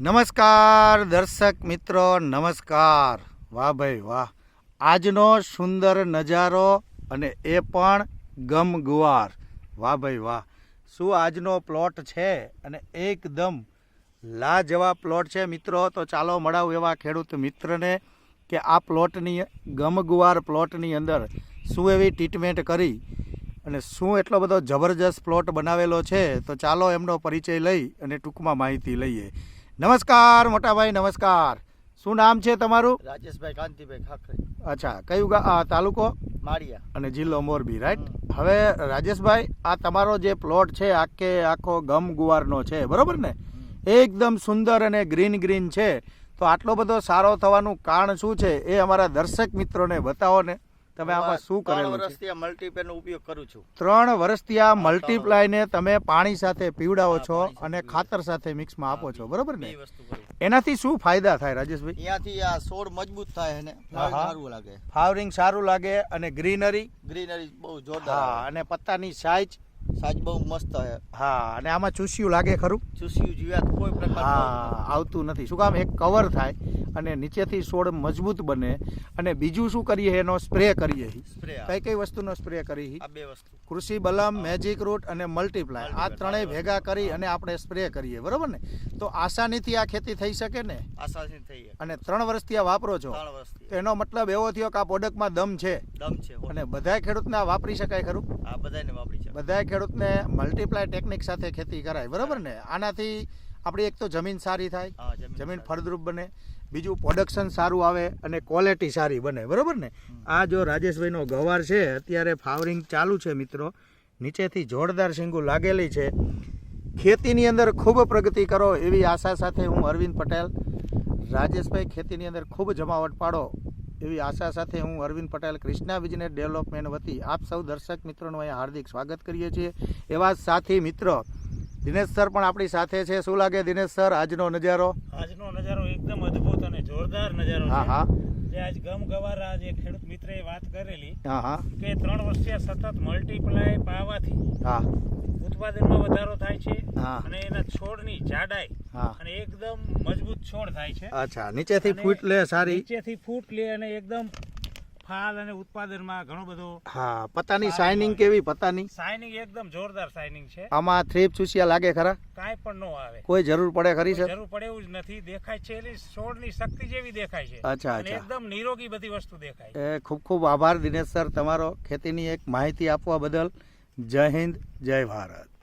નમસ્કાર દર્શક મિત્રો, નમસ્કાર. વાહ ભાઈ વાહ. આજનો સુંદર નજારો અને એ પણ ગમગુવાર. વાહ ભાઈ વાહ. શું આજનો પ્લોટ છે? અને એકદમ લાજવાબ પ્લોટ છે મિત્રો. તો ચાલો મળાવું એવા ખેડૂત મિત્રને કે આ પ્લોટની ગમગુવાર પ્લોટની અંદર શું એવી ટ્રીટમેન્ટ કરી અને શું એટલો બધો જબરજસ્ત પ્લોટ બનાવેલો છે. તો ચાલો એમનો પરિચય લઈ અને ટૂંકમાં માહિતી લઈએ. નમસ્કાર મોટાભાઈ નમસ્કાર. શું નામ છે તમારું? રાજેશભાઈ કાંતિભાઈ ખાખરી. અચ્છા કયું તાલુકો? માળિયા. અને જિલ્લો મોરબી રાઈટ? હવે રાજેશભાઈ આ તમારો જે પ્લોટ છે આખે આખો ગમ ગુવારનો છે બરોબર ને? એકદમ સુંદર અને ગ્રીન ગ્રીન છે. તો આટલો બધો સારો થવાનું કારણ શું છે એ અમારા દર્શક મિત્રોને બતાવો ને. તમે આમાં શું કરેલું છે? વર્ષથી આ મલ્ટીપેન ઉપયોગ કરું છું. ત્રણ વર્ષથી આ મલ્ટીપ્લાયને તમે પાણી સાથે પીવડાવો છો અને ખાતર સાથે મિક્સમાં આપો છો બરોબર ને? એનાથી શું ફાયદા થાય રાજેશભાઈ? અહીંયાથી આ છોડ મજબૂત થાય અને. સારું લાગે. ફાવરિંગ સારું લાગે અને ગ્રીનરી? ગ્રીનરી બહુ જોરદાર અને પત્તાની સાઈઝ સાજ બહુ મસ્ત છે હા અને આમાં ચૂસ્યું લાગે ખરું? ચૂસ્યું જીવાત કોઈ હા પ્રકાર આવતું નથી. શું કામ? એક કવર થાય અને નીચેથી છોડ મજબૂત બને અને બીજું શું કરીએ? એનો સ્પ્રે કરીએ. કઈ કઈ વસ્તુનો સ્પ્રે કરી આ બે વસ્તુ. કૃષિ બલમ મેજિક રૂટ અને મલ્ટીપ્લાય આ ત્રણેય ભેગા કરી અને આપણે સ્પ્રે કરીએ. બરોબર ને? તો આસાનીથી આ ખેતી થઈ શકે ને? આસાનીથી થઈ અને ત્રણ વર્ષથી આ વાપરો છો? એનો મતલબ એવો થયો કે આ પ્રોડક્ટમાં દમ છે. દમ છે અને બધાય ખેડૂતને આ વાપરી શકાય ખરું? આ બધાને વાપરી છે બધાય ખેડૂતને મલ્ટીપ્લાય ટેકનિક સાથે ખેતી કરાય બરાબર ને? આનાથી આપણી એક તો જમીન સારી થાય જમીન ફળદ્રુપ બને બીજું પ્રોડક્શન સારું આવે અને ક્વોલિટી સારી બને બરાબર ને? આ જો રાજેશભાઈનો ગવાર છે અત્યારે ફાવરિંગ ચાલુ છે મિત્રો નીચેથી જોરદાર શીંગું લાગેલી છે. ખેતીની અંદર ખૂબ પ્રગતિ કરો એવી આશા સાથે હું અરવિંદ પટેલ રાજેશભાઈ ખેતીની અંદર ખૂબ જમાવટ પાડો. એવી આશા સાથે હું અરવિંદ પટેલ ક્રિષ્ના બિઝનેસ ડેવલપમેન્ટ વતી આપ સૌ દર્શક મિત્રોનું અહીંયા હાર્દિક સ્વાગત કરીએ છીએ. એવા સાથી મિત્રો દિનેશ સર પણ આપણી સાથે છે. શું લાગે દિનેશ સર આજનો નજારો? આજનો નજારો એકદમ અદ્ભુત અને જોરદાર નજારો હા હા. જે આજ ગમ ગવારા જે ખેડૂત મિત્રએ વાત કરેલી હા હા. કે ત્રણ વર્ષથી સતત મલ્ટીપ્લાય પાવાથી હા. ઉત્પાદનમાં વધારો થાય છે અને એના છોડની જાડાઈ અને એકદમ મજબૂત છોડ થાય છે. અચ્છા નીચેથી ફૂટ લે સારી? નીચેથી ફૂટ લે અને એકદમ ફાલ અને ઉત્પાદનમાં ઘણો બધો હા પત્તાની શાઇનિંગ કેવી પત્તાની? શાઇનિંગ એકદમ જોરદાર શાઇનિંગ છે. આમાં થ્રીપ ચૂસિયા લાગે ખરા? કાંઈ પણ નો આવે. કોઈ જરૂર પડે ખરી સર? જરૂર પડે એવું જ નથી. દેખાય છે એટલે છોડની શક્તિ જેવી દેખાય છે. અચ્છા, અચ્છા. એકદમ નિરોગી બધી વસ્તુ દેખાય છે. એ ખૂબ ખૂબ આભાર દિનેશ સર તમારો ખેતીની એક માહિતી આપવા બદલ. જય હિન્દ જય ભારત.